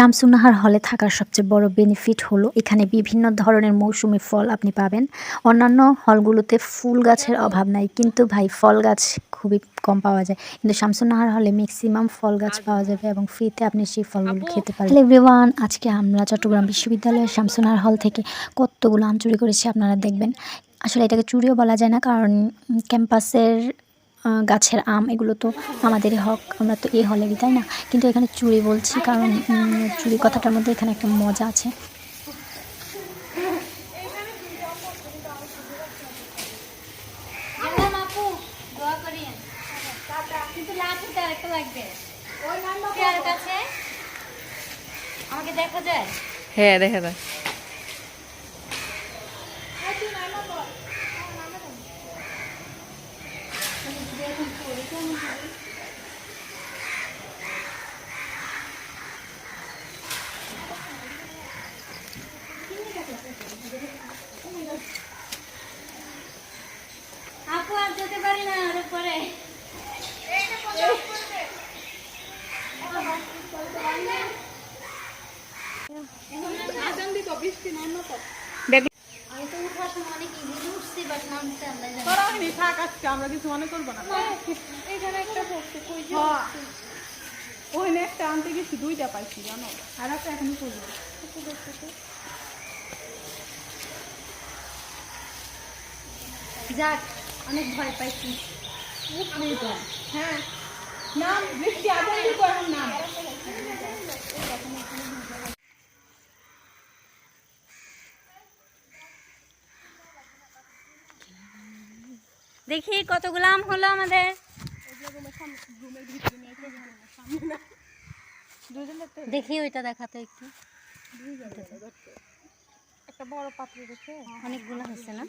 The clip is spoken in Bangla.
শামসুন্নাহার হলে থাকার সবচেয়ে বড় বেনিফিট হলো এখানে বিভিন্ন ধরনের মৌসুমি ফল আপনি পাবেন। অন্যান্য হলগুলোতে ফুল গাছের অভাব নাই কিন্তু ভাই ফল গাছ খুবই কম পাওয়া যায়। কিন্তু শামসুন্নাহার হলে ম্যাক্সিমাম ফল গাছ পাওয়া যাবে এবং ফ্রিতে আপনি সেই ফলগুলো খেতে পারেন এভরিওয়ান আজকে আমরা চট্টগ্রাম বিশ্ববিদ্যালয়ের শামসুন্নাহার হল থেকে কতগুলো আম চুরি করেছি আপনারা দেখবেন। আসলে এটাকে চুরিও বলা যায় না কারণ ক্যাম্পাসের গাছের আম এগুলো তো আমাদেরই হক আমরা তো এ হলেরই তাই না? কিন্তু এখানে চুরি বলছি কারণ চুরি কথাটার মধ্যে এখানে একটা মজা আছে। হ্যাঁ দেখা দোয়া করিয়েন কিন্তু লাঠিতে আরেকটা লাগবে কার কাছে আমাকে দেখা যায় হ্যাঁ দেখা যায় আপু আর যেতে পারি না আরও পরে। আমি তো সময় অনেক ইজিলি উঠছি বাট নামতে আমরা জানি। না। করাহনি থাক আজকে আমরা কিছু মনে করব না। এখানে একটা পড়ছে কই যে হ্যাঁ। ওখানে আনতে গেছি দুইটা পাইছি জানো? আর একটা এখনই করব যাক অনেক ভয় পাইছি। হ্যাঁ। নাম বৃষ্টি আগুন দেখি কত আম হলো আমাদের। দেখি ওইটা দেখাতো একটু। একটা বড় পাত্র দেখে অনেকগুলো হয়েছে না?